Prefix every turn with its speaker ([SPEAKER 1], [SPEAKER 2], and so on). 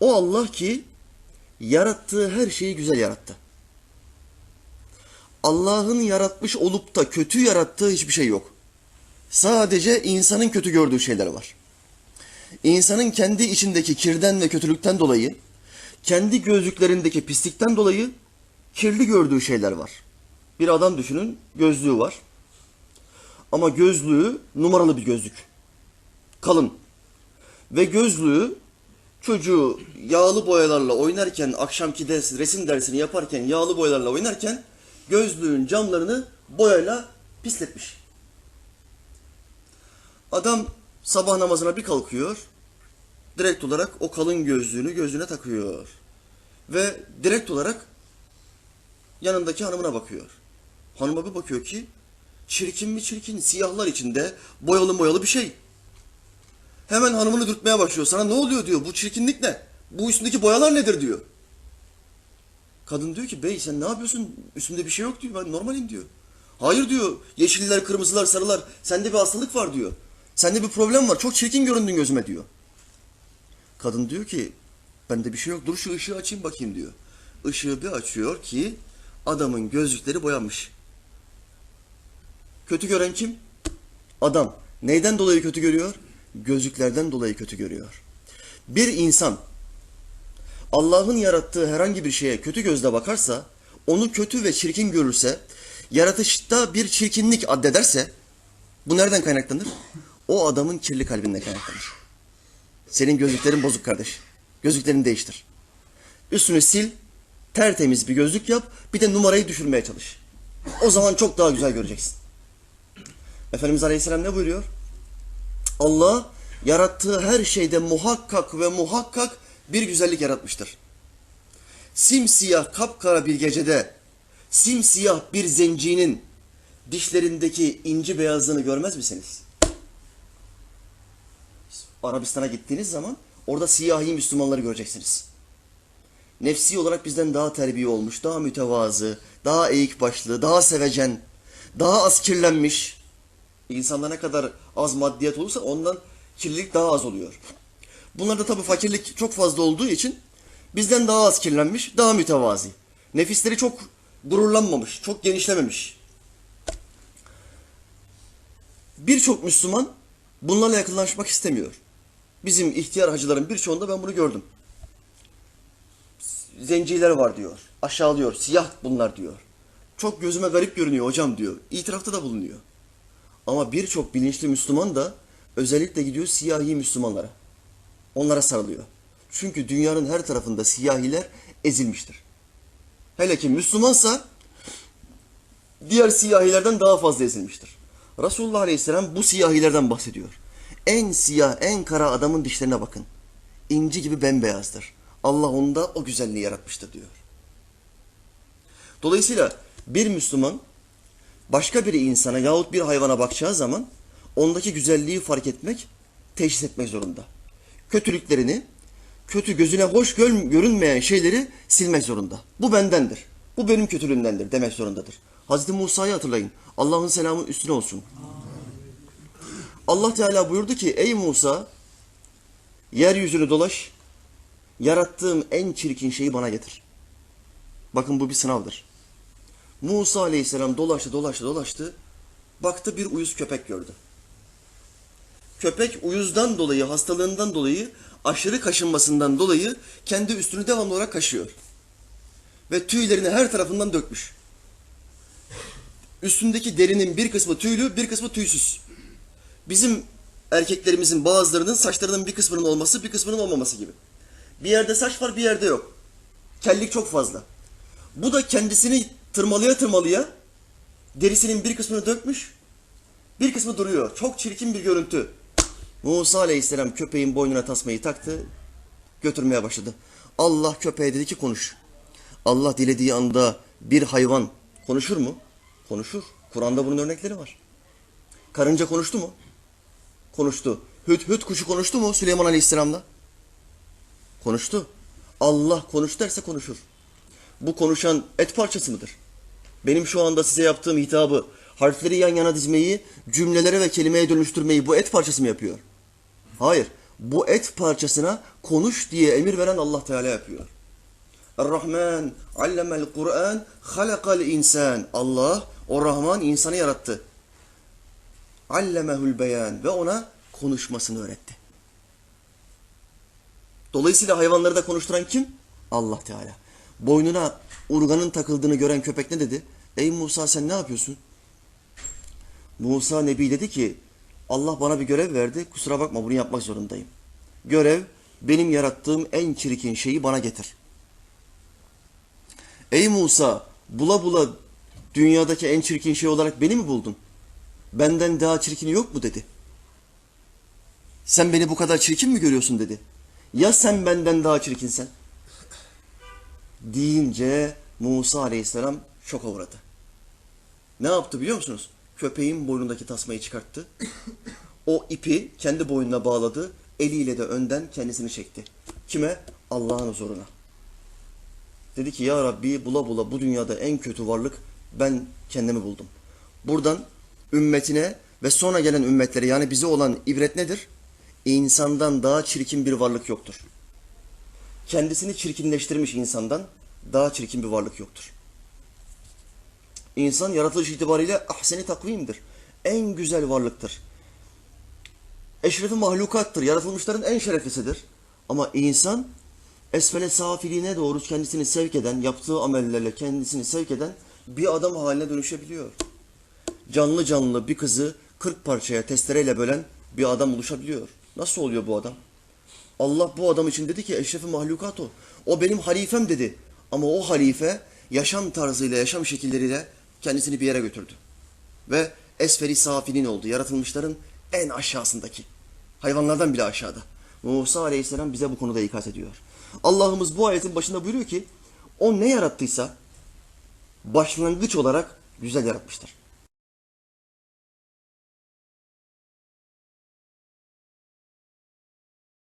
[SPEAKER 1] O Allah ki yarattığı her şeyi güzel yarattı. Allah'ın yaratmış olup da kötü yarattığı hiçbir şey yok. Sadece insanın kötü gördüğü şeyler var. İnsanın kendi içindeki kirden ve kötülükten dolayı, kendi gözlüklerindeki pislikten dolayı kirli gördüğü şeyler var. Bir adam düşünün, gözlüğü var. Ama gözlüğü numaralı bir gözlük. Kalın. Ve gözlüğü çocuğu yağlı boyalarla oynarken, akşamki ders, resim dersini yaparken yağlı boyalarla oynarken gözlüğün camlarını boyayla pisletmiş. Adam sabah namazına bir kalkıyor. Direkt olarak o kalın gözlüğünü gözüne takıyor. Ve direkt olarak yanındaki hanımına bakıyor. Hanıma bir bakıyor ki çirkin mi çirkin siyahlar içinde boyalı boyalı bir şey. Hemen hanımını dürtmeye başlıyor. Sana ne oluyor diyor. Bu çirkinlik ne? Bu üstündeki boyalar nedir diyor. Kadın diyor ki bey sen ne yapıyorsun? Üstümde bir şey yok diyor. Ben normalim diyor. Hayır diyor. Yeşiller, kırmızılar, sarılar. Sende bir hastalık var diyor. Sende bir problem var. Çok çirkin göründün gözüme diyor. Kadın diyor ki bende bir şey yok. Dur şu ışığı açayım bakayım diyor. Işığı bir açıyor ki adamın gözlükleri boyanmış. Kötü gören kim? Adam. Neyden dolayı kötü görüyor? Gözlüklerden dolayı kötü görüyor. Bir insan Allah'ın yarattığı herhangi bir şeye kötü gözle bakarsa, onu kötü ve çirkin görürse, yaratışta bir çirkinlik addederse, bu nereden kaynaklanır? O adamın kirli kalbinden kaynaklanır. Senin gözlüklerin bozuk kardeş. Gözlüklerini değiştir. Üstünü sil, tertemiz bir gözlük yap, bir de numarayı düşürmeye çalış. O zaman çok daha güzel göreceksin. Efendimiz Aleyhisselam ne buyuruyor? Allah yarattığı her şeyde muhakkak ve muhakkak bir güzellik yaratmıştır. Simsiyah kapkara bir gecede simsiyah bir zencinin dişlerindeki inci beyazlığını görmez misiniz? Arabistan'a gittiğiniz zaman orada siyahi Müslümanları göreceksiniz. Nefsi olarak bizden daha terbiye olmuş, daha mütevazı, daha eğik başlı, daha sevecen, daha az kirlenmiş. İnsanda ne kadar az maddiyat olursa ondan kirlilik daha az oluyor. Bunlarda tabii fakirlik çok fazla olduğu için bizden daha az kirlenmiş, daha mütevazi. Nefisleri çok gururlanmamış, çok genişlememiş. Birçok Müslüman bunlarla yakınlaşmak istemiyor. Bizim ihtiyar hacıların birçoğunda ben bunu gördüm. Zenciler var diyor, aşağılıyor, siyah bunlar diyor. Çok gözüme garip görünüyor hocam diyor. İtirafta da bulunuyor. Ama birçok bilinçli Müslüman da özellikle gidiyor siyahi Müslümanlara. Onlara sarılıyor. Çünkü dünyanın her tarafında siyahiler ezilmiştir. Hele ki Müslümansa diğer siyahilerden daha fazla ezilmiştir. Resulullah Aleyhisselam bu siyahilerden bahsediyor. En siyah, en kara adamın dişlerine bakın. İnci gibi bembeyazdır. Allah onda o güzelliği yaratmıştır diyor. Dolayısıyla bir Müslüman başka bir insana yahut bir hayvana bakacağı zaman ondaki güzelliği fark etmek, teşhis etmek zorunda. Kötülüklerini, kötü gözüne hoş gör- görünmeyen şeyleri silmek zorunda. Bu bendendir. Bu benim kötülüğümdendir demek zorundadır. Hazreti Musa'yı hatırlayın. Allah'ın selamı üstüne olsun. Allah Teala buyurdu ki ey Musa yeryüzünü dolaş yarattığım en çirkin şeyi bana getir. Bakın bu bir sınavdır. Musa aleyhisselam dolaştı dolaştı dolaştı. Baktı bir uyuz köpek gördü. Köpek uyuzdan dolayı, hastalığından dolayı, aşırı kaşınmasından dolayı kendi üstünü devamlı olarak kaşıyor. Ve tüylerini her tarafından dökmüş. Üstündeki derinin bir kısmı tüylü, bir kısmı tüysüz. Bizim erkeklerimizin bazılarının saçlarının bir kısmının olması, bir kısmının olmaması gibi. Bir yerde saç var, bir yerde yok. Kellik çok fazla. Bu da kendisini tırmalıya tırmalıya derisinin bir kısmını dökmüş, bir kısmı duruyor. Çok çirkin bir görüntü. Musa aleyhisselam köpeğin boynuna tasmayı taktı, götürmeye başladı. Allah köpeğe dedi ki konuş. Allah dilediği anda bir hayvan konuşur mu? Konuşur. Kur'an'da bunun örnekleri var. Karınca konuştu mu? Konuştu. Hüt hüt kuşu konuştu mu Süleyman Aleyhisselam'la? Konuştu. Allah konuş derse konuşur. Bu konuşan et parçası mıdır? Benim şu anda size yaptığım hitabı, harfleri yan yana dizmeyi, cümlelere ve kelimeye dönüştürmeyi bu et parçası mı yapıyor? Hayır. bu et parçasına konuş diye emir veren Allah Teala yapıyor. Er-Rahman allemel Kur'an halakal insan. Allah o Rahman insanı yarattı. Allemehul beyan ve ona konuşmasını öğretti. Dolayısıyla hayvanları da konuşturan kim? Allah Teala. Boynuna urganın takıldığını gören köpek ne dedi? Ey Musa sen ne yapıyorsun? Musa Nebi dedi ki Allah bana bir görev verdi. Kusura bakma bunu yapmak zorundayım. Görev benim yarattığım en çirkin şeyi bana getir. Ey Musa bula bula dünyadaki en çirkin şey olarak beni mi buldun? Benden daha çirkini yok mu dedi. Sen beni bu kadar çirkin mi görüyorsun dedi. Ya sen benden daha çirkinsen? Deyince Musa aleyhisselam şoka uğradı. Ne yaptı biliyor musunuz? Köpeğin boynundaki tasmayı çıkarttı. O ipi kendi boynuna bağladı. Eliyle de önden kendisini çekti. Kime? Allah'ın huzuruna. Dedi ki ya Rabbi bula bula bu dünyada en kötü varlık ben kendimi buldum. Buradan ümmetine ve sonra gelen ümmetlere yani bize olan ibret nedir? İnsandan daha çirkin bir varlık yoktur. Kendisini çirkinleştirmiş insandan daha çirkin bir varlık yoktur. İnsan yaratılış itibariyle ahseni takvimdir. En güzel varlıktır. Eşrefi mahlukattır. Yaratılmışların en şereflisidir. Ama insan esfele safiliğine doğru kendisini sevk eden, yaptığı amellerle kendisini sevk eden bir adam haline dönüşebiliyor. Canlı canlı bir kızı 40 parçaya testereyle bölen bir adam oluşabiliyor. Nasıl oluyor bu adam? Allah bu adam için dedi ki eşrefi mahlukat o. O benim halifem dedi. Ama o halife yaşam tarzıyla, yaşam şekilleriyle kendisini bir yere götürdü. Ve esferi safilin oldu. Yaratılmışların en aşağısındaki. Hayvanlardan bile aşağıda. Musa aleyhisselam bize bu konuda ikaz ediyor. Allah'ımız bu ayetin başında buyuruyor ki o ne yarattıysa başlangıç olarak güzel yaratmıştır.